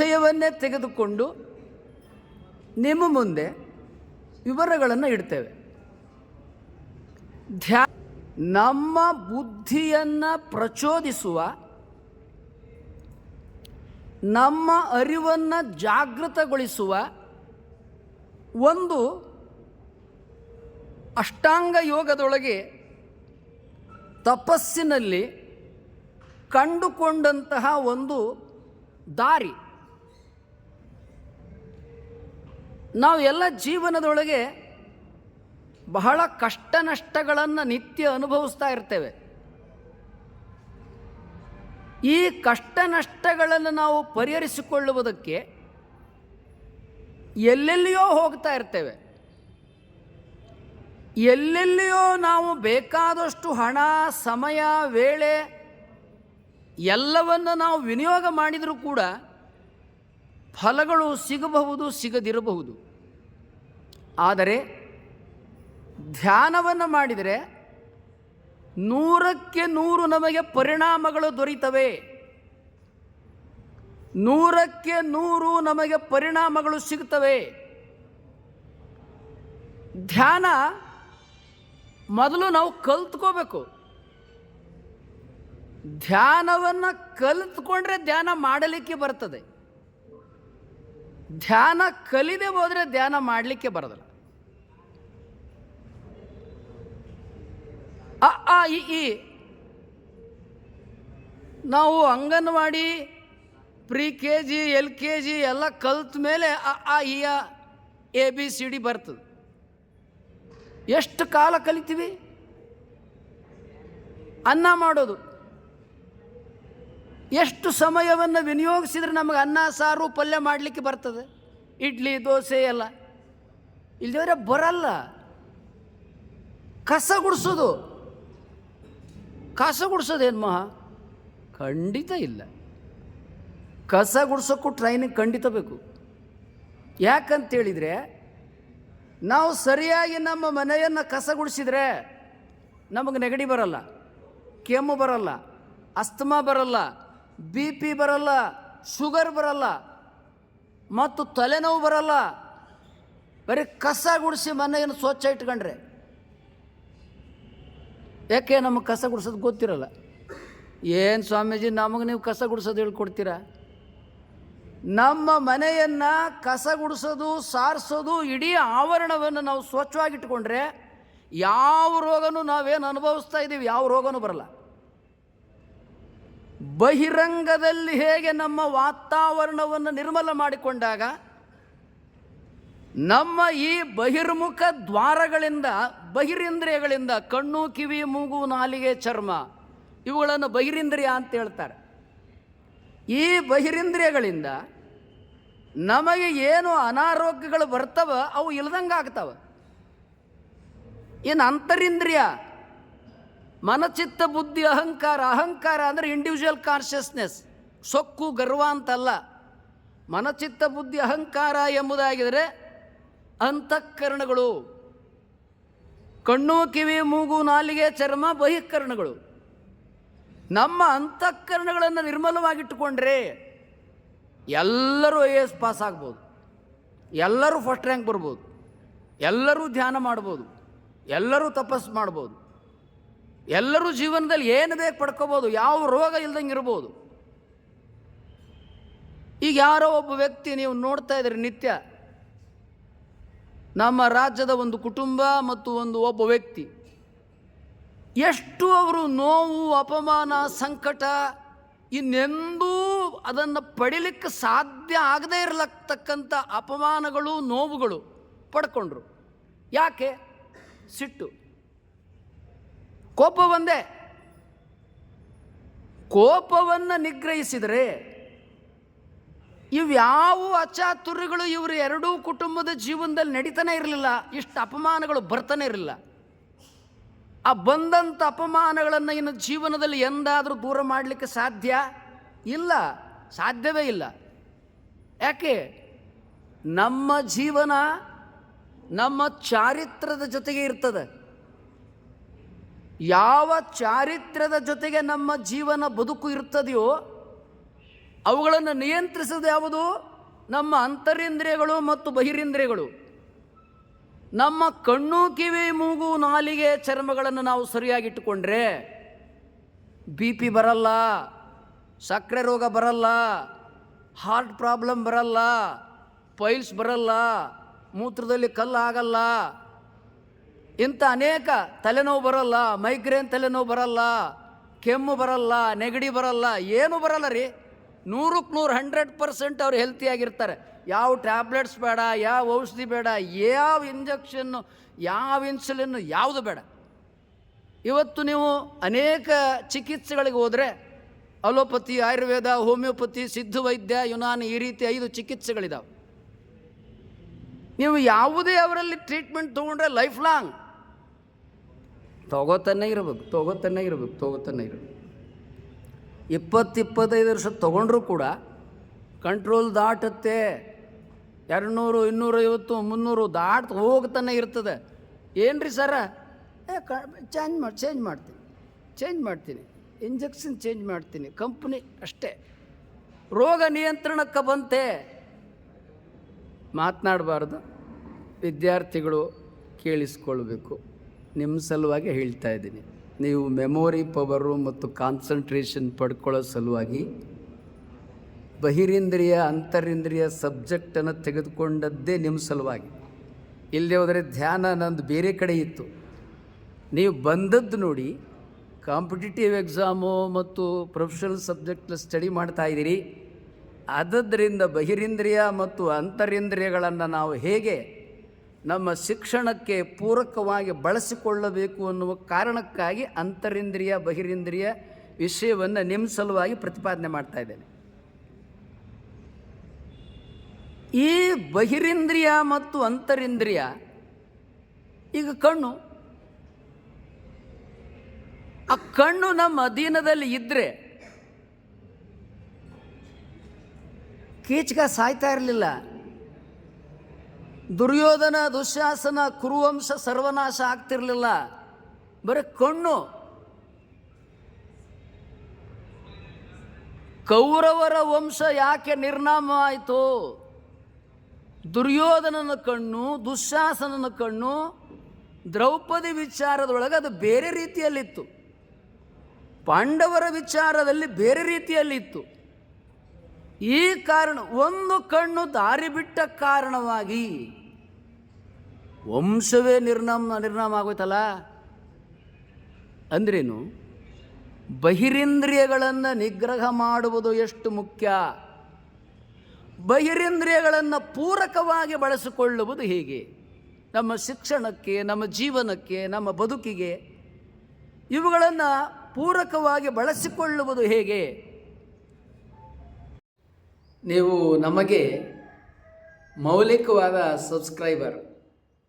ವಿಷಯವನ್ನೇ ತೆಗೆದುಕೊಂಡು ನಿಮ್ಮ ಮುಂದೆ ವಿವರಗಳನ್ನು ಇಡ್ತೇವೆ. ಧ್ಯಾ, ನಮ್ಮ ಬುದ್ಧಿಯನ್ನು ಪ್ರಚೋದಿಸುವ, ನಮ್ಮ ಅರಿವನ್ನು ಜಾಗೃತಗೊಳಿಸುವ ಒಂದು ಅಷ್ಟಾಂಗ ಯೋಗದೊಳಗೆ ತಪಸ್ಸಿನಲ್ಲಿ ಕಂಡುಕೊಂಡಂತಹ ಒಂದು ದಾರಿ. ನಾವು ಎಲ್ಲ ಜೀವನದೊಳಗೆ ಬಹಳ ಕಷ್ಟ ನಷ್ಟಗಳನ್ನು ನಿತ್ಯ ಅನುಭವಿಸ್ತಾ ಇರ್ತೇವೆ. ಈ ಕಷ್ಟ ನಷ್ಟಗಳನ್ನು ನಾವು ಪರಿಹರಿಸಿಕೊಳ್ಳುವುದಕ್ಕೆ ಎಲ್ಲೆಲ್ಲಿಯೋ ಹೋಗ್ತಾ ಇರ್ತೇವೆ. ಎಲ್ಲೆಲ್ಲಿಯೋ ನಾವು ಬೇಕಾದಷ್ಟು ಹಣ, ಸಮಯ, ವೇಳೆ ಎಲ್ಲವನ್ನು ನಾವು ವಿನಿಯೋಗ ಮಾಡಿದರೂ ಕೂಡ ಫಲಗಳು ಸಿಗಬಹುದು, ಸಿಗದಿರಬಹುದು. ಆದರೆ ಧ್ಯಾನವನ್ನು ಮಾಡಿದರೆ ನೂರಕ್ಕೆ ನೂರು ನಮಗೆ ಪರಿಣಾಮಗಳು ದೊರೀತವೆ. ನೂರಕ್ಕೆ ನೂರು ನಮಗೆ ಪರಿಣಾಮಗಳು ಸಿಗ್ತವೆ ಧ್ಯಾನ ಮೊದಲು ನಾವು ಕಲ್ತ್ಕೋಬೇಕು. ಧ್ಯಾನವನ್ನು ಕಲಿತ್ಕೊಂಡ್ರೆ ಧ್ಯಾನ ಮಾಡಲಿಕ್ಕೆ ಬರ್ತದೆ. ಧ್ಯಾನ ಕಲಿದೆ ಹೋದರೆ ಧ್ಯಾನ ಮಾಡಲಿಕ್ಕೆ ಬರೋದಿಲ್ಲ. ಅ, ಆ, ಇ ನಾವು anganwadi pre K G L K G ಎಲ್ಲ ಕಲ್ತ ಮೇಲೆ ಅ, ಆ, ಇ ಆ ಎ, ಬಿ, ಸಿ, ಡಿ ಬರ್ತದೆ. ಎಷ್ಟು ಕಾಲ ಕಲಿತೀವಿ? ಅನ್ನ ಮಾಡೋದು. ಎಷ್ಟು ಸಮಯವನ್ನು ವಿನಿಯೋಗಿಸಿದ್ರೆ ನಮಗೆ ಅನ್ನ, ಸಾರು, ಪಲ್ಯ ಮಾಡಲಿಕ್ಕೆ ಬರ್ತದೆ? ಇಡ್ಲಿ, ದೋಸೆ ಎಲ್ಲ. ಇಲ್ಲದವರೆ ಬರಲ್ಲ. ಕಸ ಗುಡಿಸೋದು. ಕಸ ಗುಡಿಸೋದೇನು ಮಹಾ? ಖಂಡಿತ ಇಲ್ಲ. ಕಸ ಗುಡಿಸೋಕ್ಕೂ ಟ್ರೈನಿಂಗ್ ಖಂಡಿತ ಬೇಕು. ಯಾಕಂತೇಳಿದರೆ, ನಾವು ಸರಿಯಾಗಿ ನಮ್ಮ ಮನೆಯನ್ನು ಕಸ ಗುಡಿಸಿದ್ರೆ ನಮಗೆ ನೆಗಡಿ ಬರಲ್ಲ, ಕೆಮ್ಮು ಬರಲ್ಲ, ಅಸ್ತಮಾ ಬರಲ್ಲ ಬಿ ಪಿ ಬರಲ್ಲ, ಶುಗರ್ ಬರಲ್ಲ, ಮತ್ತು ತಲೆನೋವು ಬರಲ್ಲ. ಬರೀ ಕಸ ಗುಡಿಸಿ ಮನೆಯನ್ನು ಸ್ವಚ್ಛ ಇಟ್ಕೊಂಡ್ರೆ. ಯಾಕೆ ನಮಗೆ ಕಸ ಗುಡಿಸೋದು ಗೊತ್ತಿರಲ್ಲ? ಏನು ಸ್ವಾಮೀಜಿ, ನಮಗೆ ನೀವು ಕಸ ಗುಡಿಸೋದು ಹೇಳ್ಕೊಡ್ತೀರಾ? ನಮ್ಮ ಮನೆಯನ್ನು ಕಸ ಗುಡಿಸೋದು, ಸಾರಿಸೋದು, ಇಡೀ ಆವರಣವನ್ನು ನಾವು ಸ್ವಚ್ಛವಾಗಿಟ್ಕೊಂಡ್ರೆ, ಯಾವ ರೋಗನೂ ನಾವೇನು ಅನುಭವಿಸ್ತಾ ಇದ್ದೀವಿ ಯಾವ ರೋಗನೂ ಬರಲ್ಲ. ಬಹಿರಂಗದಲ್ಲಿ ಹೇಗೆ ನಮ್ಮ ವಾತಾವರಣವನ್ನು ನಿರ್ಮಲ ಮಾಡಿಕೊಂಡಾಗ ನಮ್ಮ ಈ ಬಹಿರ್ಮುಖ ದ್ವಾರಗಳಿಂದ, ಬಹಿರಿಂದ್ರಿಯಗಳಿಂದ, ಕಣ್ಣು, ಕಿವಿ, ಮೂಗು, ನಾಲಿಗೆ, ಚರ್ಮ, ಇವುಗಳನ್ನು ಬಹಿರಿಂದ್ರಿಯ ಅಂತ ಹೇಳ್ತಾರೆ. ಈ ಬಹಿರಿಂದ್ರಿಯಗಳಿಂದ ನಮಗೆ ಏನು ಅನಾರೋಗ್ಯಗಳು ಬರ್ತವ ಅವು ಇಲ್ದಂಗೆ ಆಗ್ತವೆ ಏನು ಅಂತರಿಂದ್ರಿಯ ಮನಚಿತ್ತ, ಬುದ್ಧಿ, ಅಹಂಕಾರ. ಅಹಂಕಾರ ಅಂದರೆ ಇಂಡಿವಿಜುವಲ್ ಕಾನ್ಷಿಯಸ್ನೆಸ್ ಸೊಕ್ಕು, ಗರ್ವ ಅಂತಲ್ಲ. ಮನಚಿತ್ತ, ಬುದ್ಧಿ, ಅಹಂಕಾರ ಎಂಬುದಾಗಿದರೆ ಅಂತಃಕರಣಗಳು. ಕಣ್ಣು, ಕಿವಿ, ಮೂಗು, ನಾಲಿಗೆ, ಚರ್ಮ, ಬಹಿಕರಣಗಳು. ನಮ್ಮ ಅಂತಃಕರಣಗಳನ್ನು ನಿರ್ಮಲವಾಗಿಟ್ಟುಕೊಂಡ್ರೆ ಎಲ್ಲರೂ ಐ ಎಸ್ ಪಾಸ್ ಆಗ್ಬೋದು. ಎಲ್ಲರೂ ಫಸ್ಟ್ ರ್ಯಾಂಕ್ ಬರ್ಬೋದು. ಎಲ್ಲರೂ ಧ್ಯಾನ ಮಾಡ್ಬೋದು. ಎಲ್ಲರೂ ತಪಸ್ಸು ಮಾಡ್ಬೋದು. ಎಲ್ಲರೂ ಜೀವನದಲ್ಲಿ ಏನು ಬೇಕು ಪಡ್ಕೋಬೋದು, ಯಾವ ರೋಗ ಇಲ್ದಂಗೆ ಇರ್ಬೋದು. ಈಗ ಯಾರೋ ಒಬ್ಬ ವ್ಯಕ್ತಿ ನೀವು ನೋಡ್ತಾ ಇದ್ರಿ ನಿತ್ಯ. ನಮ್ಮ ರಾಜ್ಯದ ಒಂದು ಕುಟುಂಬ ಮತ್ತು ಒಂದು ಒಬ್ಬ ವ್ಯಕ್ತಿ. ಎಷ್ಟು ಅವರು ನೋವು, ಅಪಮಾನ, ಸಂಕಟ, ಇನ್ನೆಂದೂ ಅದನ್ನು ಪಡಿಲಿಕ್ಕೆ ಸಾಧ್ಯ ಆಗದೇ ಇರಲಕ್ಕಂಥ ಅಪಮಾನಗಳು, ನೋವುಗಳು ಪಡ್ಕೊಂಡ್ರು. ಯಾಕೆ? ಸಿಟ್ಟು. ಕೋಪ ಒಂದೇ. ಕೋಪವನ್ನು ನಿಗ್ರಹಿಸಿದರೆ ಇವ್ಯಾವ ಅಚಾತುರ್ಯಗಳು ಇವರು ಎರಡೂ ಕುಟುಂಬದ ಜೀವನದಲ್ಲಿ ನಡೀತಾನೆ ಇರಲಿಲ್ಲ. ಇಷ್ಟು ಅಪಮಾನಗಳು ಬರ್ತಾನೆ ಇರಲಿಲ್ಲ. ಆ ಬಂದಂಥ ಅಪಮಾನಗಳನ್ನು ಇನ್ನು ಜೀವನದಲ್ಲಿ ಎಂದಾದರೂ ದೂರ ಮಾಡಲಿಕ್ಕೆ ಸಾಧ್ಯ? ಇಲ್ಲ. ಸಾಧ್ಯವೇ ಇಲ್ಲ. ಯಾಕೆ? ನಮ್ಮ ಜೀವನ ನಮ್ಮ ಚಾರಿತ್ರದ ಜೊತೆಗೆ ಇರ್ತದೆ. ಯಾವ ಚಾರಿತ್ರ್ಯದ ಜೊತೆಗೆ ನಮ್ಮ ಜೀವನ ಬದುಕು ಇರ್ತದೆಯೋ ಅವುಗಳನ್ನು ನಿಯಂತ್ರಿಸೋದು ಯಾವುದು? ನಮ್ಮ ಅಂತರಿಂದ್ರಿಯಗಳು ಮತ್ತು ಬಹಿರಿಂದ್ರಿಯಗಳು. ನಮ್ಮ ಕಣ್ಣು, ಕಿವಿ, ಮೂಗು, ನಾಲಿಗೆ ಚರ್ಮಗಳನ್ನು ನಾವು ಸರಿಯಾಗಿಟ್ಟುಕೊಂಡ್ರೆ ಬಿ ಪಿ ಬರಲ್ಲ, ಸಕ್ಕರೆ ರೋಗ ಬರಲ್ಲ, ಹಾರ್ಟ್ ಪ್ರಾಬ್ಲಮ್ ಬರಲ್ಲ, ಪೈಲ್ಸ್ ಬರಲ್ಲ, ಮೂತ್ರದಲ್ಲಿ ಕಲ್ಲು ಆಗಲ್ಲ. ಇಂಥ ಅನೇಕ ತಲೆನೋವು ಬರಲ್ಲ ಮೈಗ್ರೇನ್ ತಲೆನೋವು ಬರಲ್ಲ, ಕೆಮ್ಮು ಬರಲ್ಲ, ನೆಗಡಿ ಬರಲ್ಲ, ಏನು ಬರಲ್ಲ ರೀ. ನೂರಕ್ಕೆ ನೂರು ಹಂಡ್ರೆಡ್ ಪರ್ಸೆಂಟ್ ಅವ್ರು ಹೆಲ್ತಿಯಾಗಿರ್ತಾರೆ ಯಾವ ಟ್ಯಾಬ್ಲೆಟ್ಸ್ ಬೇಡ, ಯಾವ ಔಷಧಿ ಬೇಡ, ಯಾವ ಇಂಜೆಕ್ಷನ್ನು ಯಾವ ಇನ್ಸುಲಿನ್ ಯಾವುದು ಬೇಡ. ಇವತ್ತು ನೀವು ಅನೇಕ ಚಿಕಿತ್ಸೆಗಳಿಗೆ ಹೋದರೆ, ಅಲೋಪತಿ, ಆಯುರ್ವೇದ, ಹೋಮಿಯೋಪತಿ ಸಿದ್ಧ ವೈದ್ಯ, ಯುನಾನಿ, ಈ ರೀತಿ ಐದು ಚಿಕಿತ್ಸೆಗಳಿದಾವೆ. ನೀವು ಯಾವುದೇ ಅವರಲ್ಲಿ ಟ್ರೀಟ್ಮೆಂಟ್ ತೊಗೊಂಡ್ರೆ ಲೈಫ್ ಲಾಂಗ್ ತಗೋತಾನೆ ಇರಬೇಕು ತಗೋತಾನೆ ಇರಬೇಕು ತಗೋತಾನೆ ಇರಬೇಕು. ಇಪ್ಪತ್ತು ಇಪ್ಪತ್ತೈದು ವರ್ಷ ತೊಗೊಂಡ್ರೂ ಕೂಡ ಕಂಟ್ರೋಲ್ ದಾಟುತ್ತೆ. ಎರಡುನೂರು ಇನ್ನೂರೈವತ್ತು ಮುನ್ನೂರು ದಾಟ್ ಹೋಗ್ತಾನೆ ಇರ್ತದೆ. ಏನು ರೀ ಸರ? ಏ ಕ ಚೇಂಜ್ ಮಾಡಿ ಚೇಂಜ್ ಮಾಡ್ತೀನಿ. ಚೇಂಜ್ ಮಾಡ್ತೀನಿ. ಇಂಜೆಕ್ಷನ್ ಚೇಂಜ್ ಮಾಡ್ತೀನಿ. ಕಂಪ್ನಿ ಅಷ್ಟೇ. ರೋಗ ನಿಯಂತ್ರಣಕ್ಕೆ ಬಂತೆ. ಮಾತನಾಡಬಾರ್ದು. ವಿದ್ಯಾರ್ಥಿಗಳು ಕೇಳಿಸ್ಕೊಳ್ಬೇಕು. ನಿಮ್ಮ ಸಲುವಾಗಿ ಹೇಳ್ತಾ ಇದ್ದೀನಿ. ನೀವು ಮೆಮೊರಿ ಪವರು ಮತ್ತು ಕಾನ್ಸಂಟ್ರೇಷನ್ ಪಡ್ಕೊಳ್ಳೋ ಸಲುವಾಗಿ ಬಹಿರೇಂದ್ರಿಯ, ಅಂತರಿಂದ್ರಿಯ ಸಬ್ಜೆಕ್ಟನ್ನು ತೆಗೆದುಕೊಂಡದ್ದೇ ನಿಮ್ಮ ಸಲುವಾಗಿ. ಇಲ್ಲದೆ ಹೋದರೆ ಧ್ಯಾನ ನಂದು ಬೇರೆ ಕಡೆ ಇತ್ತು. ನೀವು ಬಂದದ್ದು ನೋಡಿ ಕಾಂಪಿಟೇಟಿವ್ ಎಕ್ಸಾಮು ಮತ್ತು ಪ್ರೊಫೆಷನಲ್ ಸಬ್ಜೆಕ್ಟ್ನ ಸ್ಟಡಿ ಮಾಡ್ತಾ ಇದ್ದೀರಿ. ಆದದ್ದರಿಂದ ಬಹಿರೇಂದ್ರಿಯ ಮತ್ತು ಅಂತರೇಂದ್ರಿಯಗಳನ್ನು ನಾವು ಹೇಗೆ ನಮ್ಮ ಶಿಕ್ಷಣಕ್ಕೆ ಪೂರಕವಾಗಿ ಬಳಸಿಕೊಳ್ಳಬೇಕು ಅನ್ನುವ ಕಾರಣಕ್ಕಾಗಿ ಅಂತರಿಂದ್ರಿಯ, ಬಹಿರೇಂದ್ರಿಯ ವಿಷಯವನ್ನು ನಿಮ್ಮ ಸಲುವಾಗಿ ಪ್ರತಿಪಾದನೆ ಮಾಡ್ತಾ ಇದ್ದೇನೆ. ಈ ಬಹಿರೇಂದ್ರಿಯ ಮತ್ತು ಅಂತರಿಂದ್ರಿಯ, ಈಗ ಕಣ್ಣು. ಆ ಕಣ್ಣು ನಮ್ಮ ಅಧೀನದಲ್ಲಿ ಇದ್ದರೆ ಕೀಚಕ ಸಾಯ್ತಾ ಇರಲಿಲ್ಲ. ದುರ್ಯೋಧನ ದುಶ್ಯಾಸನ ಕುರುವಂಶ ಸರ್ವನಾಶ ಆಗ್ತಿರಲಿಲ್ಲ. ಬರೀ ಕಣ್ಣು. ಕೌರವರ ವಂಶ ಯಾಕೆ ನಿರ್ನಾಮ ಆಯಿತು? ದುರ್ಯೋಧನನ ಕಣ್ಣು ದುಶ್ಯಾಸನನ ಕಣ್ಣು, ದ್ರೌಪದಿ ವಿಚಾರದೊಳಗೆ ಅದು ಬೇರೆ ರೀತಿಯಲ್ಲಿತ್ತು. ಪಾಂಡವರ ವಿಚಾರದಲ್ಲಿ ಬೇರೆ ರೀತಿಯಲ್ಲಿತ್ತು. ಈ ಕಾರಣ, ಒಂದು ಕಣ್ಣು ದಾರಿ ಬಿಟ್ಟ ಕಾರಣವಾಗಿ ವಂಶವೇ ನಿರ್ನಾಮ ನಿರ್ನಾಮ ಆಗೋಯ್ತಲ್ಲ? ಅಂದ್ರೇನು? ಬಹಿರೇಂದ್ರಿಯಗಳನ್ನು ನಿಗ್ರಹ ಮಾಡುವುದು ಎಷ್ಟು ಮುಖ್ಯ? ಬಹಿರೇಂದ್ರಿಯಗಳನ್ನು ಪೂರಕವಾಗಿ ಬಳಸಿಕೊಳ್ಳುವುದು ಹೇಗೆ? ನಮ್ಮ ಶಿಕ್ಷಣಕ್ಕೆ, ನಮ್ಮ ಜೀವನಕ್ಕೆ, ನಮ್ಮ ಬದುಕಿಗೆ ಇವುಗಳನ್ನು ಪೂರಕವಾಗಿ ಬಳಸಿಕೊಳ್ಳುವುದು ಹೇಗೆ? ನೀವು ನಮಗೆ ಮೌಲಿಕವಾದ ಸಬ್ಸ್ಕ್ರೈಬರ್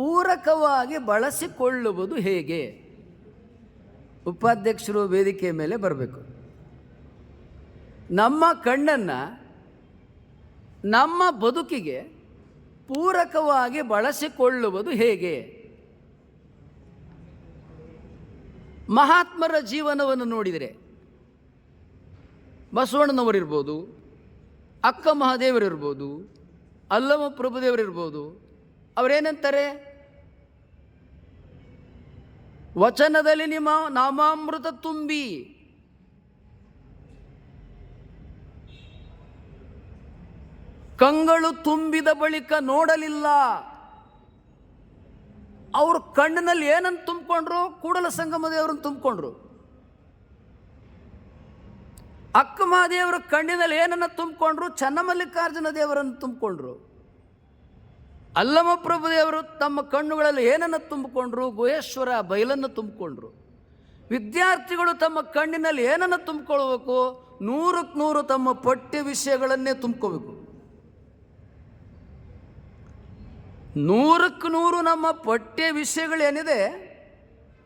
ಪೂರಕವಾಗಿ ಬಳಸಿಕೊಳ್ಳುವುದು ಹೇಗೆ? ಉಪಾಧ್ಯಕ್ಷರು ವೇದಿಕೆ ಮೇಲೆ ಬರಬೇಕು. ನಮ್ಮ ಕಣ್ಣನ್ನು ನಮ್ಮ ಬದುಕಿಗೆ ಪೂರಕವಾಗಿ ಬಳಸಿಕೊಳ್ಳುವುದು ಹೇಗೆ? ಮಹಾತ್ಮರ ಜೀವನವನ್ನು ನೋಡಿದರೆ ಬಸವಣ್ಣನವರಿರ್ಬೋದು, ಅಕ್ಕ ಮಹಾದೇವರಿರ್ಬೋದು ಅಲ್ಲಮ ಪ್ರಭುದೇವರಿರ್ಬೋದು, ಅವರೇನಂತಾರೆ? ವಚನದಲ್ಲಿ ನಿಮ್ಮ ನಾಮಾಮೃತ ತುಂಬಿ. ಕಂಗಳು ತುಂಬಿದ ಬಳಿಕ ನೋಡಲಿಲ್ಲ. ಅವ್ರ ಕಣ್ಣಿನಲ್ಲಿ ಏನನ್ನು ತುಂಬಿಕೊಂಡ್ರು? ಕೂಡಲ ಸಂಗಮ ದೇವರನ್ನು ತುಂಬಿಕೊಂಡ್ರು. ಅಕ್ಕಮಹಾದೇವರ ಕಣ್ಣಿನಲ್ಲಿ ಏನನ್ನು ತುಂಬಿಕೊಂಡ್ರು? ಚನ್ನಮಲ್ಲಿಕಾರ್ಜುನ ದೇವರನ್ನು ತುಂಬಿಕೊಂಡ್ರು. ಅಲ್ಲಮ ಪ್ರಭುದೇವರು ತಮ್ಮ ಕಣ್ಣುಗಳಲ್ಲಿ ಏನನ್ನು ತುಂಬಿಕೊಂಡ್ರು? ಗುಹೇಶ್ವರ ಬಯಲನ್ನು ತುಂಬಿಕೊಂಡ್ರು. ವಿದ್ಯಾರ್ಥಿಗಳು ತಮ್ಮ ಕಣ್ಣಿನಲ್ಲಿ ಏನನ್ನು ತುಂಬಿಕೊಳ್ಬೇಕು ನೂರಕ್ಕೆ ನೂರು ತಮ್ಮ ಪಠ್ಯ ವಿಷಯಗಳನ್ನೇ ತುಂಬ್ಕೋಬೇಕು. ನೂರಕ್ಕೆ ನೂರು ನಮ್ಮ ಪಠ್ಯ ವಿಷಯಗಳೇನಿದೆ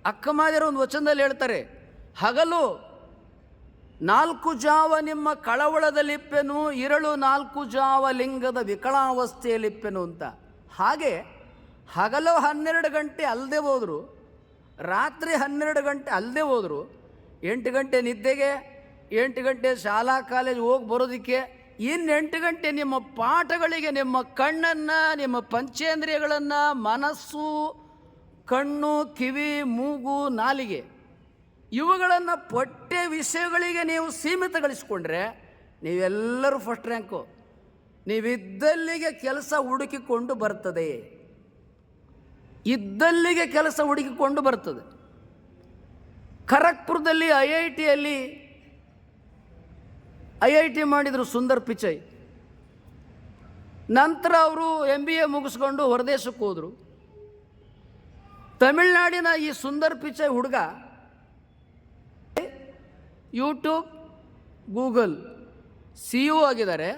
ಅಕ್ಕಮಾದಿರ ಒಂದು ವಚನದಲ್ಲಿ ಹೇಳ್ತಾರೆ, ಹಗಲು ನಾಲ್ಕು ಜಾವ ನಿಮ್ಮ ಕಳವಳದಲ್ಲಿಪ್ಪೆನು, ಇರಳು ನಾಲ್ಕು ಜಾವ ಲಿಂಗದ ವಿಕಲಾವಸ್ಥೆಯಲ್ಲಿಪ್ಪೆನು ಅಂತ. ಹಾಗೆ ಹಗಲು ಹನ್ನೆರಡು ಗಂಟೆ ಅಲ್ಲದೆ ಹೋದರು, ರಾತ್ರಿ ಹನ್ನೆರಡು ಗಂಟೆ ಅಲ್ಲದೆ ಹೋದರು, ಎಂಟು ಗಂಟೆ ನಿದ್ದೆಗೆ, ಎಂಟು ಗಂಟೆ ಶಾಲಾ ಕಾಲೇಜ್ ಹೋಗಿ ಬರೋದಕ್ಕೆ, ಇನ್ನೆಂಟು ಗಂಟೆ ನಿಮ್ಮ ಪಾಠಗಳಿಗೆ, ನಿಮ್ಮ ಕಣ್ಣನ್ನು, ನಿಮ್ಮ ಪಂಚೇಂದ್ರಿಯಗಳನ್ನು, ಮನಸ್ಸು, ಕಣ್ಣು, ಕಿವಿ, ಮೂಗು, ನಾಲಿಗೆ, ಇವುಗಳನ್ನು ಪಠ್ಯ ವಿಷಯಗಳಿಗೆ ನೀವು ಸೀಮಿತಗೊಳಿಸ್ಕೊಂಡ್ರೆ ನೀವೆಲ್ಲರೂ ಫಸ್ಟ್ ರ್ಯಾಂಕು ನೀವಿದ್ದಲ್ಲಿಗೆ ಕೆಲಸ ಹುಡುಕಿಕೊಂಡು ಬರ್ತದೆ. ಇದ್ದಲ್ಲಿಗೆ ಕೆಲಸ ಹುಡುಕಿಕೊಂಡು ಬರ್ತದೆ. ಖರಗ್ಪುರದಲ್ಲಿ ಐ ಐ ಟಿಯಲ್ಲಿ ಐ ಐ ಟಿ ಮಾಡಿದರು ಸುಂದರ್ ಪಿಚೈ. ನಂತರ ಅವರು ಎಂ ಬಿ ಎ ಮುಗಿಸ್ಕೊಂಡು ಹೊರದೇಶಕ್ಕೆ ಹೋದರು. ತಮಿಳ್ನಾಡಿನ ಈ ಸುಂದರ್ ಪಿಚೈ ಹುಡುಗ ಯೂಟ್ಯೂಬ್ ಗೂಗಲ್ ಸಿ ಯು ಆಗಿದ್ದಾರೆ.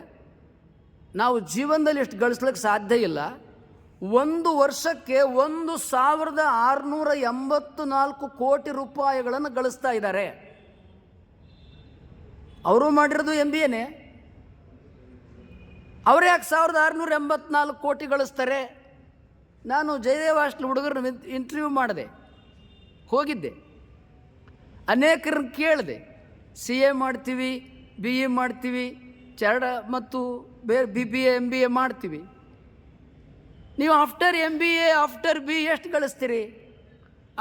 ನಾವು ಜೀವನದಲ್ಲಿ ಎಷ್ಟು ಗಳಿಸ್ಲಿಕ್ಕೆ ಸಾಧ್ಯ ಇಲ್ಲ. ಒಂದು ವರ್ಷಕ್ಕೆ ಒಂದು ಸಾವಿರದ ಆರುನೂರ ಎಂಬತ್ತು ನಾಲ್ಕು ಕೋಟಿ ರೂಪಾಯಿಗಳನ್ನು ಗಳಿಸ್ತಾ ಇದ್ದಾರೆ. ಅವರು ಮಾಡಿರೋದು ಎಂ ಬಿ ಎನೇ ಅವರೇ ಯಾಕೆ ಸಾವಿರದ ಆರುನೂರ ಎಂಬತ್ನಾಲ್ಕು ಕೋಟಿ ಗಳಿಸ್ತಾರೆ? ನಾನು ಜಯದೇವ ಹಾಸ್ಟೆಲ್ ಹುಡುಗರನ್ನ ಇಂಟರ್ವ್ಯೂ ಮಾಡಿದೆ. ಹೋಗಿದ್ದೆ. ಅನೇಕರನ್ನು ಕೇಳಿದೆ. ಸಿ ಎ ಮಾಡ್ತೀವಿ ಬಿ ಎ ಮಾಡ್ತೀವಿ ಚರಡ ಮತ್ತು ಬೇರೆ B B A M B A ಮಾಡ್ತೀವಿ. ನೀವು after M B A after B ಎಷ್ಟು ಗಳಿಸ್ತೀರಿ?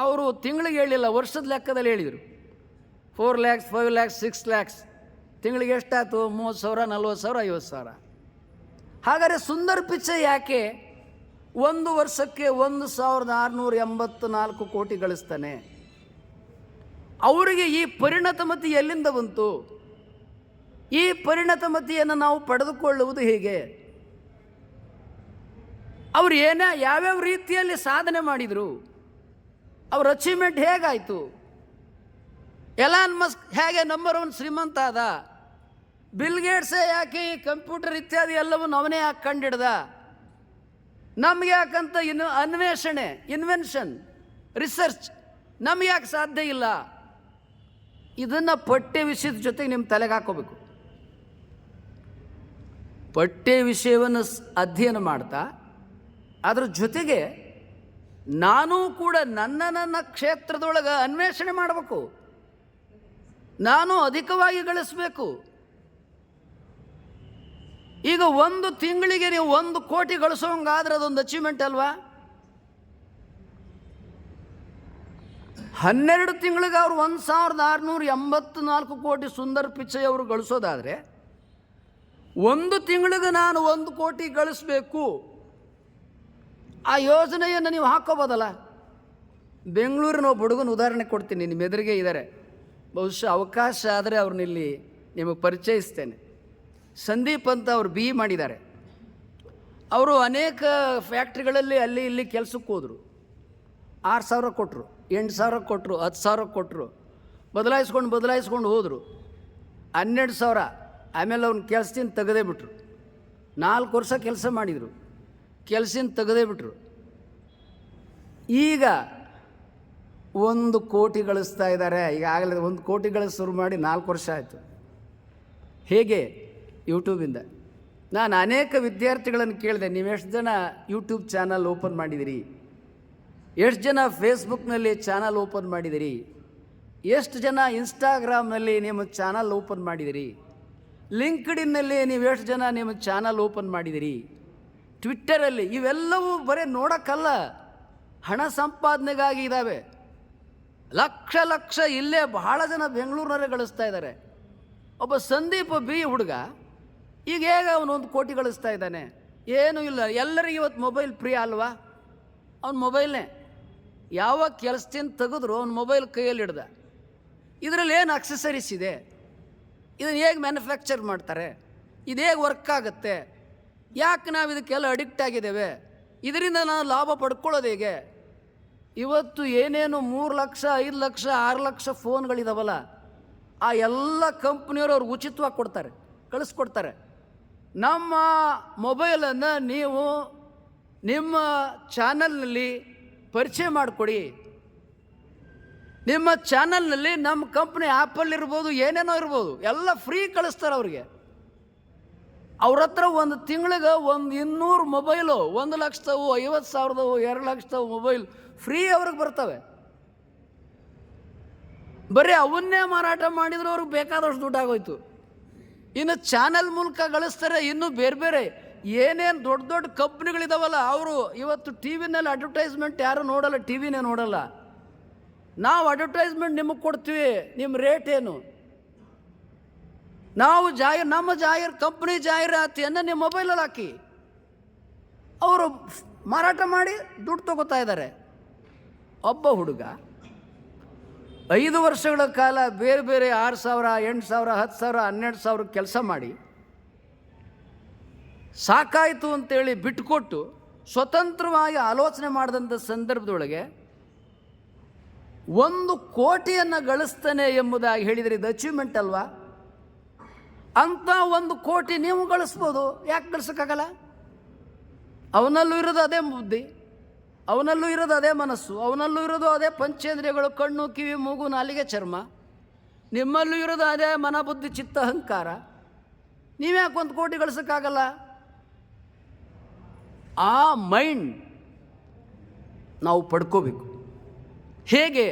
ಅವರು ತಿಂಗಳಿಗೆ ಹೇಳಿಲ್ಲ, ವರ್ಷದ ಲೆಕ್ಕದಲ್ಲಿ ಹೇಳಿದರು. Four lakhs five lakhs six lakhs ತಿಂಗಳಿಗೆ ಎಷ್ಟಾಯ್ತು? ಮೂವತ್ತು ಸಾವಿರ, ನಲ್ವತ್ತು ಸಾವಿರ, ಐವತ್ತು ಸಾವಿರ. ಹಾಗಾದರೆ ಸುಂದರ್ ಪಿಚ್ಚೆ ಯಾಕೆ? ಒಂದು ವರ್ಷಕ್ಕೆ ಒಂದು ಸಾವಿರದ ಆರುನೂರ ಎಂಬತ್ತು ನಾಲ್ಕು ಕೋಟಿ ಗಳಿಸ್ತಾನೆ. ಅವರಿಗೆ ಈ ಪರಿಣತ ಮತಿ ಎಲ್ಲಿಂದ ಬಂತು? ಈ ಪರಿಣತಮತಿಯನ್ನು ನಾವು ಪಡೆದುಕೊಳ್ಳುವುದು ಹೇಗೆ? ಅವರು ಏನೇ ಯಾವ್ಯಾವ ರೀತಿಯಲ್ಲಿ ಸಾಧನೆ ಮಾಡಿದರು, ಅವ್ರ ಅಚೀವ್ಮೆಂಟ್ ಹೇಗಾಯಿತು? ಎಲಾನ್ ಮಸ್ಕ್ ಹೇಗೆ ನಂಬರ್ ಒನ್ ಶ್ರೀಮಂತ ಆದ? ಬಿಲ್ ಗೇಟ್ಸೇ ಯಾಕೆ ಈ ಕಂಪ್ಯೂಟರ್ ಇತ್ಯಾದಿ ಎಲ್ಲವನ್ನು ಅವನೇ ಯಾಕೆ ಕಂಡಿಡ್ದ? ನಮ್ಗೆ ಯಾಕಂತ ಇನ್ನು ಅನ್ವೇಷಣೆ ಇನ್ವೆನ್ಷನ್ ರಿಸರ್ಚ್ ನಮ್ಗೆ ಯಾಕೆ ಸಾಧ್ಯ ಇಲ್ಲ? ಇದನ್ನು ಪಠ್ಯ ವಿಷಯದ ಜೊತೆಗೆ ನಿಮ್ಮ ತಲೆಗೆ ಹಾಕೋಬೇಕು ಪಠ್ಯ ವಿಷಯವನ್ನು ಅಧ್ಯಯನ ಮಾಡ್ತಾ, ಅದರ ಜೊತೆಗೆ ನಾನೂ ಕೂಡ ನನ್ನ ನನ್ನ ಕ್ಷೇತ್ರದೊಳಗೆ ಅನ್ವೇಷಣೆ ಮಾಡಬೇಕು. ನಾನು ಅಧಿಕವಾಗಿ ಗಳಿಸಬೇಕು. ಈಗ ಒಂದು ತಿಂಗಳಿಗೆ ನೀವು ಒಂದು ಕೋಟಿ ಗಳಿಸೋಂಗಾದ್ರೆ ಅದೊಂದು ಅಚೀವ್ಮೆಂಟ್ ಅಲ್ವಾ? ಹನ್ನೆರಡು ತಿಂಗಳಿಗೆ ಅವ್ರು ಒಂದು ಸಾವಿರದ ಆರುನೂರ ಎಂಬತ್ತು ನಾಲ್ಕು ಕೋಟಿ ಸುಂದರ್ ಪಿಚ್ಚೈ ಅವರು ಗಳಿಸೋದಾದರೆ ಒಂದು ತಿಂಗಳಿಗೆ ನಾನು ಒಂದು ಕೋಟಿ ಗಳಿಸಬೇಕು. ಆ ಯೋಜನೆಯನ್ನು ನೀವು ಹಾಕೋಬೋದಲ್ಲ? ಬೆಂಗಳೂರಿನ ಒಬ್ಬ ಹುಡುಗನ ಉದಾಹರಣೆ ಕೊಡ್ತೀನಿ ನಿಮ್ಮ ಎದುರಿಗೆ ಇದ್ದಾರೆ ಬಹುಶಃ ಅವಕಾಶ ಆದರೆ ಅವ್ರನ್ನಿಲ್ಲಿ ನಿಮಗೆ ಪರಿಚಯಿಸ್ತೇನೆ. ಸಂದೀಪ್ ಅಂತ ಅವರು ಬಿ ಮಾಡಿದ್ದಾರೆ. ಅವರು ಅನೇಕ ಫ್ಯಾಕ್ಟ್ರಿಗಳಲ್ಲಿ ಅಲ್ಲಿ ಇಲ್ಲಿ ಕೆಲಸಕ್ಕೆ ಹೋದರು. ಆರು ಸಾವಿರ ಕೊಟ್ಟರು ಎಂಟು ಸಾವಿರ ಕೊಟ್ಟರು ಹತ್ತು ಸಾವಿರ ಕೊಟ್ಟರು ಬದಲಾಯಿಸ್ಕೊಂಡು ಬದಲಾಯಿಸ್ಕೊಂಡು ಹೋದರು. ಹನ್ನೆರಡು ಸಾವಿರ. ಆಮೇಲೆ ಅವ್ನ ಕೆಲಸದಿಂದ ತೆಗೆದೇ ಬಿಟ್ರು. ನಾಲ್ಕು ವರ್ಷ ಕೆಲಸ ಮಾಡಿದರು. ಕೆಲಸದಿಂದ ತೆಗೆದೇ ಬಿಟ್ರು. ಈಗ ಒಂದು ಕೋಟಿ ಗಳಿಸ್ತಾ ಇದ್ದಾರೆ. ಈಗಾಗಲೇ ಒಂದು ಕೋಟಿ ಗಳಿಸ್ ಶುರು ಮಾಡಿ ನಾಲ್ಕು ವರ್ಷ ಆಯಿತು. ಹೇಗೆ? ಯೂಟ್ಯೂಬಿಂದ. ನಾನು ಅನೇಕ ವಿದ್ಯಾರ್ಥಿಗಳನ್ನು ಕೇಳಿದೆ. ನೀವು ಎಷ್ಟು ಜನ ಯೂಟ್ಯೂಬ್ ಚಾನಲ್ ಓಪನ್ ಮಾಡಿದಿರಿ? ಎಷ್ಟು ಜನ ಫೇಸ್ಬುಕ್ನಲ್ಲಿ ಚಾನಲ್ ಓಪನ್ ಮಾಡಿದಿರಿ? ಎಷ್ಟು ಜನ ಇನ್ಸ್ಟಾಗ್ರಾಮ್ನಲ್ಲಿ ನಿಮ್ಮ ಚಾನಲ್ ಓಪನ್ ಮಾಡಿದಿರಿ? ಲಿಂಕ್ಡಿನ್ನಲ್ಲಿ ನೀವು ಎಷ್ಟು ಜನ ನಿಮ್ಮ ಚಾನಲ್ ಓಪನ್ ಮಾಡಿದಿರಿ? ಟ್ವಿಟ್ಟರಲ್ಲಿ ಇವೆಲ್ಲವೂ ಬರೀ ನೋಡೋಕ್ಕಲ್ಲ. ಹಣ ಸಂಪಾದನೆಗಾಗಿ ಇದ್ದಾವೆ ಲಕ್ಷ ಲಕ್ಷ ಇಲ್ಲೇ ಬಹಳ ಜನ ಬೆಂಗಳೂರಿನವರೇ ಗಳಿಸ್ತಾ ಇದ್ದಾರೆ. ಒಬ್ಬ ಸಂದೀಪ್ ಬಿ ಹುಡುಗ, ಈಗ ಹೇಗೆ ಅವನು ಒಂದು ಕೋಟಿ ಗಳಿಸ್ತಾ ಇದ್ದಾನೆ? ಏನೂ ಇಲ್ಲ. ಎಲ್ಲರಿಗೂ ಇವತ್ತು ಮೊಬೈಲ್ ಪ್ರಿಯ ಅಲ್ವಾ? ಅವ್ನ ಮೊಬೈಲ್ನೇ. ಯಾವ ಕೆಲಸದಿಂದ ತೆಗೆದ್ರು ಅವ್ನ ಮೊಬೈಲ್ ಕೈಯಲ್ಲಿ ಹಿಡ್ದ ಇದರಲ್ಲಿ ಏನು ಅಕ್ಸೆಸರೀಸ್ ಇದೆ? ಇದನ್ನು ಹೇಗೆ ಮ್ಯಾನುಫ್ಯಾಕ್ಚರ್ ಮಾಡ್ತಾರೆ? ಇದು ಹೇಗೆ ವರ್ಕ್ ಆಗುತ್ತೆ? ಯಾಕೆ ನಾವು ಇದಕ್ಕೆಲ್ಲ ಅಡಿಕ್ಟ್ ಆಗಿದ್ದೇವೆ? ಇದರಿಂದ ನಾನು ಲಾಭ ಪಡ್ಕೊಳ್ಳೋದು ಹೇಗೆ? ಇವತ್ತು ಏನೇನು ಮೂರು ಲಕ್ಷ, ಐದು ಲಕ್ಷ, ಆರು ಲಕ್ಷ ಫೋನ್ಗಳಿದಾವಲ್ಲ, ಆ ಎಲ್ಲ ಕಂಪ್ನಿಯವರು ಅವ್ರು ಉಚಿತವಾಗಿ ಕೊಡ್ತಾರೆ, ಕಳಿಸ್ಕೊಡ್ತಾರೆ. ನಮ್ಮ ಮೊಬೈಲನ್ನು ನೀವು ನಿಮ್ಮ ಚಾನಲ್ನಲ್ಲಿ ಪರಿಚಯ ಮಾಡಿಕೊಡಿ. ನಿಮ್ಮ ಚಾನಲ್ನಲ್ಲಿ ನಮ್ಮ ಕಂಪ್ನಿ ಆ್ಯಪಲ್ಲಿ ಇರ್ಬೋದು, ಏನೇನೋ ಇರ್ಬೋದು, ಎಲ್ಲ ಫ್ರೀ ಕಳಿಸ್ತಾರೆ ಅವ್ರಿಗೆ. ಅವ್ರ ಹತ್ರ ಒಂದು ತಿಂಗಳಿಗೆ ಒಂದು ಇನ್ನೂರು ಮೊಬೈಲು, ಒಂದು ಲಕ್ಷದವು, ಐವತ್ತು ಸಾವಿರದವು, ಎರಡು ಲಕ್ಷದವು ಮೊಬೈಲ್ ಫ್ರೀ ಅವ್ರಿಗೆ ಬರ್ತವೆ. ಬರೀ ಅವನ್ನೇ ಮಾರಾಟ ಮಾಡಿದ್ರು ಅವ್ರಿಗೆ ಬೇಕಾದಷ್ಟು ದುಡ್ಡಾಗೋಯ್ತು ಇನ್ನು ಚಾನಲ್ ಮೂಲಕ ಗಳಿಸ್ತಾರೆ ಇನ್ನೂ ಬೇರೆ ಬೇರೆ. ಏನೇನು ದೊಡ್ಡ ದೊಡ್ಡ ಕಂಪ್ನಿಗಳಿದಾವಲ್ಲ, ಅವರು ಇವತ್ತು ಟಿ ವಿನಲ್ಲಿ ಅಡ್ವರ್ಟೈಸ್ಮೆಂಟ್ ಯಾರು ನೋಡಲ್ಲ, ಟಿ ವಿನೇ ನೋಡಲ್ಲ. ನಾವು ಅಡ್ವರ್ಟೈಸ್ಮೆಂಟ್ ನಿಮಗೆ ಕೊಡ್ತೀವಿ ನಿಮ್ಮ ರೇಟ್ ಏನು? ನಾವು ಜಾಹೀರ್ ನಮ್ಮ ಜಾಹೀರ್ ಕಂಪ್ನಿ ಜಾಹೀರಾತಿಯನ್ನು ನಿಮ್ಮ ಮೊಬೈಲಲ್ಲಿ ಹಾಕಿ. ಅವರು ಮಾರಾಟ ಮಾಡಿ ದುಡ್ಡು ತಗೋತಾ ಇದ್ದಾರೆ ಒಬ್ಬ ಹುಡುಗ ಐದು ವರ್ಷಗಳ ಕಾಲ ಬೇರೆ ಬೇರೆ ಆರು ಸಾವಿರ, ಎಂಟು ಸಾವಿರ ಹತ್ತು ಸಾವಿರ, ಹನ್ನೆರಡು ಸಾವಿರ ಕೆಲಸ ಮಾಡಿ. ಸಾಕಾಯಿತು ಅಂತೇಳಿ ಬಿಟ್ಟುಕೊಟ್ಟು ಸ್ವತಂತ್ರವಾಗಿ ಆಲೋಚನೆ ಮಾಡಿದಂಥ ಸಂದರ್ಭದೊಳಗೆ ಒಂದು ಕೋಟಿಯನ್ನು ಗಳಿಸ್ತಾನೆ ಎಂಬುದಾಗಿ ಹೇಳಿದರೆ ಇದು ಅಚೀವ್ಮೆಂಟ್ ಅಲ್ವಾ? ಅಂತ ಒಂದು ಕೋಟಿ ನೀವು ಗಳಿಸ್ಬೋದು, ಯಾಕೆ ಗಳಿಸೋಕ್ಕಾಗಲ್ಲ? ಅವನಲ್ಲೂ ಇರೋದು ಅದೇ ಬುದ್ಧಿ, ಅವನಲ್ಲೂ ಇರೋದು ಅದೇ ಮನಸ್ಸು, ಅವನಲ್ಲೂ ಇರೋದು ಅದೇ ಪಂಚೇಂದ್ರಿಯಗಳು, ಕಣ್ಣು, ಕಿವಿ, ಮೂಗು, ನಾಲಿಗೆ ಚರ್ಮ, ನಿಮ್ಮಲ್ಲೂ ಇರೋದು ಅದೇ ಮನ ಬುದ್ಧಿ ಚಿತ್ತ, ಅಹಂಕಾರ. ನೀವ್ಯಾಕೆ ಒಂದು ಕೋಟಿ ಗಳಿಸೋಕ್ಕಾಗಲ್ಲ? ಆ ಮೈಂಡ್ ನಾವು ಪಡ್ಕೋಬೇಕು. ಹೇಗೆ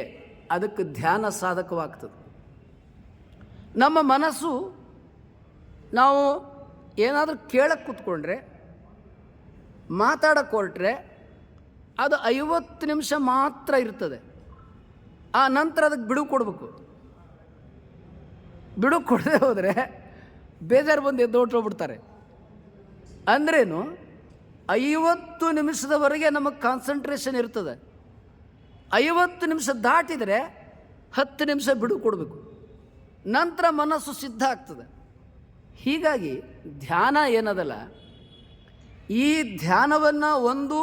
ಅದಕ್ಕೆ ಧ್ಯಾನ ಸಾಧಕವಾಗ್ತದೆ? ನಮ್ಮ ಮನಸ್ಸು ನಾವು ಏನಾದರೂ ಕೇಳಕ್ಕೆ ಕೂತ್ಕೊಂಡ್ರೆ ಮಾತಾಡಕ್ಕೆ ಹೊರಟ್ರೆ, ಅದು ಐವತ್ತು ನಿಮಿಷ ಮಾತ್ರ ಇರ್ತದೆ. ಆ ನಂತರ ಅದಕ್ಕೆ ಬಿಡು ಕೊಡಬೇಕು. ಬಿಡು ಕೊಡದೆ ಹೋದರೆ ಬೇಜಾರು ಬಂದು ಎದ್ದು ಹೊಟ್ಟೋಗ್ಬಿಡ್ತಾರೆ ಅಂದ್ರೇನು, ಐವತ್ತು ನಿಮಿಷದವರೆಗೆ ನಮಗೆ ಕಾನ್ಸಂಟ್ರೇಷನ್ ಇರ್ತದೆ. ಐವತ್ತು ನಿಮಿಷ ದಾಟಿದರೆ ಹತ್ತು ನಿಮಿಷ ಬಿಡು ಕೊಡಬೇಕು. ನಂತರ ಮನಸ್ಸು ಸಿದ್ಧ ಆಗ್ತದೆ. ಹೀಗಾಗಿ ಧ್ಯಾನ ಏನದಲ್ಲ, ಈ ಧ್ಯಾನವನ್ನು ಒಂದು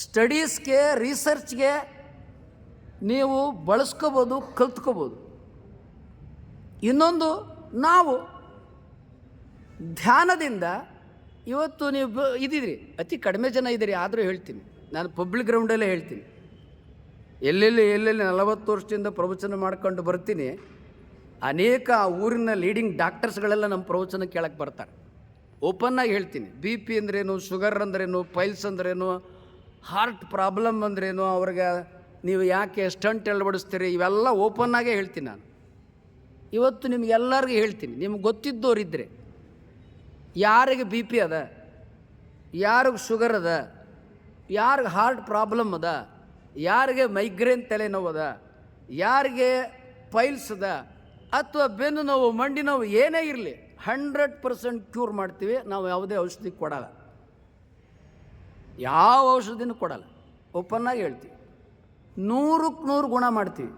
ಸ್ಟಡೀಸ್ಗೆ, ರಿಸರ್ಚ್ಗೆ ನೀವು ಬಳಸ್ಕೋಬೋದು, ಕಲ್ತ್ಕೋಬೋದು. ಇನ್ನೊಂದು ನಾವು ಧ್ಯಾನದಿಂದ ಇವತ್ತು ನೀವು ಇದ್ದೀರಿ ಅತಿ ಕಡಿಮೆ ಜನ ಇದ್ದೀರಿ ಆದರೂ ಹೇಳ್ತೀನಿ. ನಾನು ಪಬ್ಲಿಕ್ ಗ್ರೌಂಡಲ್ಲೇ ಹೇಳ್ತೀನಿ. ಎಲ್ಲೆಲ್ಲಿ ಎಲ್ಲೆಲ್ಲಿ ನಲವತ್ತು ವರ್ಷದಿಂದ ಪ್ರವಚನ ಮಾಡ್ಕೊಂಡು ಬರ್ತೀನಿ, ಅನೇಕ ಆ ಊರಿನ ಲೀಡಿಂಗ್ ಡಾಕ್ಟರ್ಸ್ಗಳೆಲ್ಲ ನಮ್ಮ ಪ್ರವಚನ ಕೇಳಕ್ಕೆ ಬರ್ತಾರೆ. ಓಪನ್ನಾಗಿ ಹೇಳ್ತೀನಿ. ಬಿ ಪಿ ಅಂದ್ರೇನು ಶುಗರ್ ಅಂದ್ರೇನು ಪೈಲ್ಸ್ ಅಂದ್ರೇನು ಹಾರ್ಟ್ ಪ್ರಾಬ್ಲಮ್ ಅಂದ್ರೇನು, ಅವ್ರಿಗೆ ನೀವು ಯಾಕೆ ಸ್ಟಂಟ್ ಎಳ್ಬಡಿಸ್ತೀರಿ ಇವೆಲ್ಲ ಓಪನ್ನಾಗೇ ಹೇಳ್ತೀನಿ ನಾನು. ಇವತ್ತು ನಿಮಗೆಲ್ಲರಿಗೂ ಹೇಳ್ತೀನಿ. ನಿಮ್ಗೆ ಗೊತ್ತಿದ್ದವರಿದ್ದರೆ ಯಾರಿಗೆ ಬಿ ಪಿ ಅದ, ಯಾರಿಗೆ ಶುಗರ್ ಅದ, ಯಾರಿಗೆ ಹಾರ್ಟ್ ಪ್ರಾಬ್ಲಮ್ ಅದ ಯಾರಿಗೆ ಮೈಗ್ರೇನ್ ತಲೆನೋವು ಅದ ಯಾರಿಗೆ ಪೈಲ್ಸದ ಅಥವಾ ಬೆನ್ನು ನೋವು, ಮಂಡಿ ನೋವು ಏನೇ ಇರಲಿ ಹಂಡ್ರೆಡ್ ಪರ್ಸೆಂಟ್ ಕ್ಯೂರ್ ಮಾಡ್ತೀವಿ, ನಾವು ಯಾವುದೇ ಔಷಧಿ ಕೊಡಲ್ಲ. ಯಾವ ಔಷಧಿನೂ ಕೊಡಲ್ಲ. ಓಪನ್ನಾಗಿ ಹೇಳ್ತೀವಿ. ನೂರಕ್ಕೆ ನೂರು ಗುಣ ಮಾಡ್ತೀವಿ.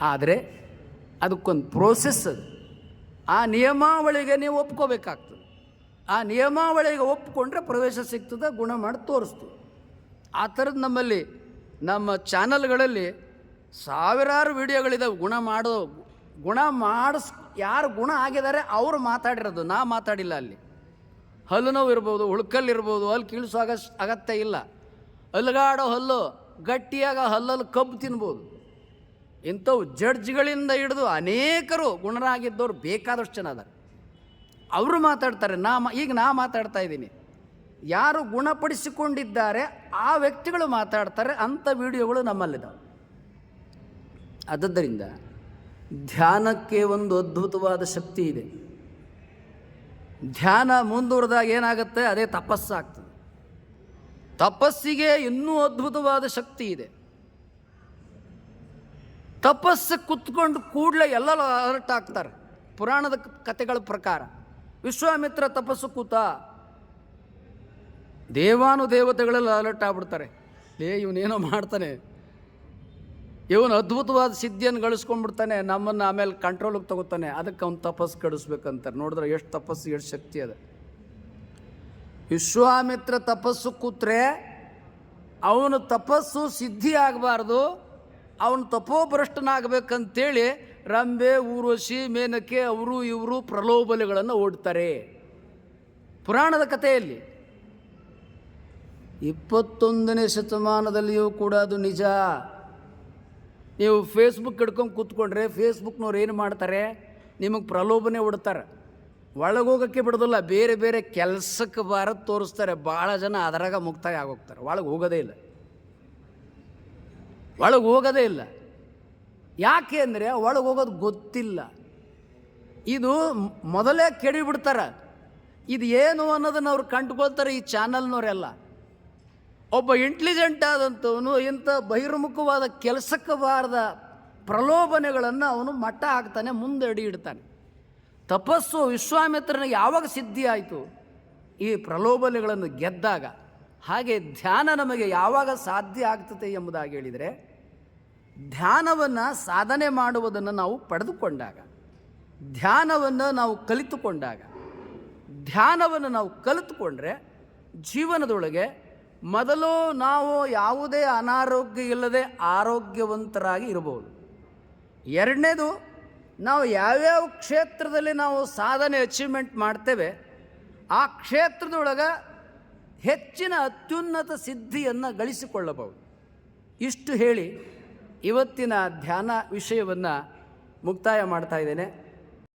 ಆದರೆ ಅದಕ್ಕೊಂದು ಪ್ರೋಸೆಸ್ ಅದು. ಆ ನಿಯಮಾವಳಿಗೆ ನೀವು ಒಪ್ಕೋಬೇಕಾಗ್ತದೆ. ಆ ನಿಯಮಾವಳಿಗೆ ಒಪ್ಪಿಕೊಂಡ್ರೆ ಪ್ರವೇಶ ಸಿಗ್ತದೆ, ಗುಣ ಮಾಡಿ ತೋರಿಸ್ತದೆ ಆ ಥರದ್ದು ನಮ್ಮಲ್ಲಿ, ನಮ್ಮ ಚಾನಲ್ಗಳಲ್ಲಿ ಸಾವಿರಾರು ವಿಡಿಯೋಗಳಿದಾವೆ. ಗುಣ ಮಾಡೋ, ಗುಣ ಮಾಡಿಸ್, ಯಾರು ಗುಣ ಆಗಿದ್ದಾರೆ ಅವರು ಮಾತಾಡಿರೋದು, ನಾ ಮಾತಾಡಿಲ್ಲ ಅಲ್ಲಿ. ಹಲ್ಲು ನೋವು ಇರ್ಬೋದು ಉಳ್ಕಲ್ ಅಲ್ಲಿ ಕೀಳಿಸೋ ಅಗ, ಅಗತ್ಯ ಇಲ್ಲ. ಅಲ್ಲಿಗಾಡೋ ಹಲ್ಲು, ಗಟ್ಟಿಯಾಗ ಹಲ್ಲಲ್ಲಿ ಕಬ್ಬು ತಿನ್ಬೋದು. ಇಂಥವು ಜಡ್ಜ್ಗಳಿಂದ ಹಿಡಿದು ಅನೇಕರು ಗುಣರಾಗಿದ್ದವ್ರು ಬೇಕಾದಷ್ಟು ಜನ ಅದಾರೆ. ಅವರು ಮಾತಾಡ್ತಾರೆ, ನಾ ಈಗ ನಾ ಮಾತಾಡ್ತಾ ಇದ್ದೀನಿ. ಯಾರು ಗುಣಪಡಿಸಿಕೊಂಡಿದ್ದಾರೆ, ಆ ವ್ಯಕ್ತಿಗಳು ಮಾತಾಡ್ತಾರೆ, ಅಂಥ ವಿಡಿಯೋಗಳು ನಮ್ಮಲ್ಲಿದ್ದಾವೆ ಆದ್ದರಿಂದ ಧ್ಯಾನಕ್ಕೆ ಒಂದು ಅದ್ಭುತವಾದ ಶಕ್ತಿ ಇದೆ. ಧ್ಯಾನ ಮುಂದುವರೆದಾಗ ಏನಾಗುತ್ತೆ? ಅದೇ ತಪಸ್ಸಾಗ್ತದೆ. ತಪಸ್ಸಿಗೆ ಇನ್ನೂ ಅದ್ಭುತವಾದ ಶಕ್ತಿ ಇದೆ. ತಪಸ್ಸು ಕುತ್ಕೊಂಡು ಕೂಡಲೇ ಎಲ್ಲ ಅಲರ್ಟ್ ಆಗ್ತಾರೆ. ಪುರಾಣದ ಕಥೆಗಳ ಪ್ರಕಾರ, ವಿಶ್ವಾಮಿತ್ರ ತಪಸ್ಸು ಕೂತ ದೇವಾನು ದೇವತೆಗಳೆಲ್ಲ ಅಲರ್ಟ್ ಆಗ್ಬಿಡ್ತಾರೆ. ಏ ಇವನೇನೋ ಮಾಡ್ತಾನೆ. ಇವನು ಅದ್ಭುತವಾದ ಸಿದ್ಧಿಯನ್ನು ಗಳಿಸ್ಕೊಂಡ್ಬಿಡ್ತಾನೆ ನಮ್ಮನ್ನು ಆಮೇಲೆ ಕಂಟ್ರೋಲಿಗೆ ತಗೋತಾನೆ. ಅದಕ್ಕೆ ಅವ್ನು ತಪಸ್ಸು ಕಡಿಸ್ಬೇಕಂತಾರೆ. ನೋಡಿದ್ರೆ ಎಷ್ಟು ತಪಸ್ಸು, ಎಷ್ಟು ಶಕ್ತಿ ಅದ. ವಿಶ್ವಾಮಿತ್ರ ತಪಸ್ಸು ಕೂತ್ರೆ ಅವನು ತಪಸ್ಸು ಸಿದ್ಧಿ ಆಗಬಾರ್ದು, ಅವನು ತಪೋಭ್ರಷ್ಟನಾಗಬೇಕಂತೇಳಿ ರಂಬೆ ಊರ್ವಶಿ, ಮೇನಕೆ, ಅವರು ಇವರು ಪ್ರಲೋಭನೆಗಳನ್ನು ಓಡ್ತಾರೆ. ಪುರಾಣದ ಕಥೆಯಲ್ಲಿ ಇಪ್ಪತ್ತೊಂದನೇ ಶತಮಾನದಲ್ಲಿಯೂ ಕೂಡ ಅದು ನಿಜ. ನೀವು ಫೇಸ್ಬುಕ್ ಹಿಡ್ಕೊಂಡು ಕೂತ್ಕೊಂಡ್ರೆ ಫೇಸ್ಬುಕ್ನವ್ರು ಏನು ಮಾಡ್ತಾರೆ? ನಿಮಗೆ ಪ್ರಲೋಭನೆ ಹೊಡ್ತಾರೆ ಒಳಗೋಗೋಕ್ಕೆ ಬಿಡೋದಿಲ್ಲ, ಬೇರೆ ಬೇರೆ ಕೆಲಸಕ್ಕೆ ಬಾರ ತೋರಿಸ್ತಾರೆ. ಭಾಳ ಜನ ಅದರಾಗ ಮುಕ್ತಾಯ ಆಗೋಗ್ತಾರೆ. ಒಳಗೆ ಹೋಗೋದೇ ಇಲ್ಲ. ಒಳಗೆ ಹೋಗೋದೇ ಇಲ್ಲ. ಯಾಕೆ ಅಂದರೆ ಒಳಗೆ ಹೋಗೋದು ಗೊತ್ತಿಲ್ಲ. ಇದು ಮೊದಲೇ ಕೆಡಿಬಿಡ್ತಾರೆ ಇದು ಏನು ಅನ್ನೋದನ್ನು ಅವ್ರು ಕಂಡುಕೊಳ್ತಾರೆ ಈ ಚಾನಲ್ನವರೆಲ್ಲ ಒಬ್ಬ ಇಂಟೆಲಿಜೆಂಟ್ ಆದಂಥವನು ಇಂಥ ಬಹಿರ್ಮುಖವಾದ ಕೆಲಸಕ್ಕೆ ಬಾರದ ಪ್ರಲೋಭನೆಗಳನ್ನು ಅವನು ಮಟ್ಟ ಹಾಕ್ತಾನೆ, ಮುಂದೆ ಅಡಿ ಇಡ್ತಾನೆ. ತಪಸ್ಸು ವಿಶ್ವಾಮಿತ್ರನಿಗೆ ಯಾವಾಗ ಸಿದ್ಧಿ ಆಯಿತು? ಈ ಪ್ರಲೋಭನೆಗಳನ್ನು ಗೆದ್ದಾಗ. ಹಾಗೆ ಧ್ಯಾನ ನಮಗೆ ಯಾವಾಗ ಸಾಧ್ಯ ಆಗ್ತದೆ ಎಂಬುದಾಗಿ ಹೇಳಿದರೆ, ಧ್ಯಾನವನ್ನು ಸಾಧನೆ ಮಾಡುವುದನ್ನು ನಾವು ಪಡೆದುಕೊಂಡಾಗ. ಧ್ಯಾನವನ್ನು ನಾವು ಕಲಿತುಕೊಂಡಾಗ. ಧ್ಯಾನವನ್ನು ನಾವು ಕಲಿತುಕೊಂಡ್ರೆ ಜೀವನದೊಳಗೆ ಮೊದಲು ನಾವು ಯಾವುದೇ ಅನಾರೋಗ್ಯ ಇಲ್ಲದೆ ಆರೋಗ್ಯವಂತರಾಗಿ ಇರಬಹುದು ಎರಡನೇದು, ನಾವು ಯಾವ್ಯಾವ ಕ್ಷೇತ್ರದಲ್ಲಿ ನಾವು ಸಾಧನೆ ಅಚೀವ್ಮೆಂಟ್ ಮಾಡ್ತೇವೆ, ಆ ಕ್ಷೇತ್ರದೊಳಗೆ ಹೆಚ್ಚಿನ ಅತ್ಯುನ್ನತ ಸಿದ್ಧಿಯನ್ನು ಗಳಿಸಿಕೊಳ್ಳಬಹುದು. ಇಷ್ಟು ಹೇಳಿ ಇವತ್ತಿನ ಧ್ಯಾನ ವಿಷಯವನ್ನು ಮುಕ್ತಾಯ ಮಾಡ್ತಾ ಇದ್ದೇನೆ.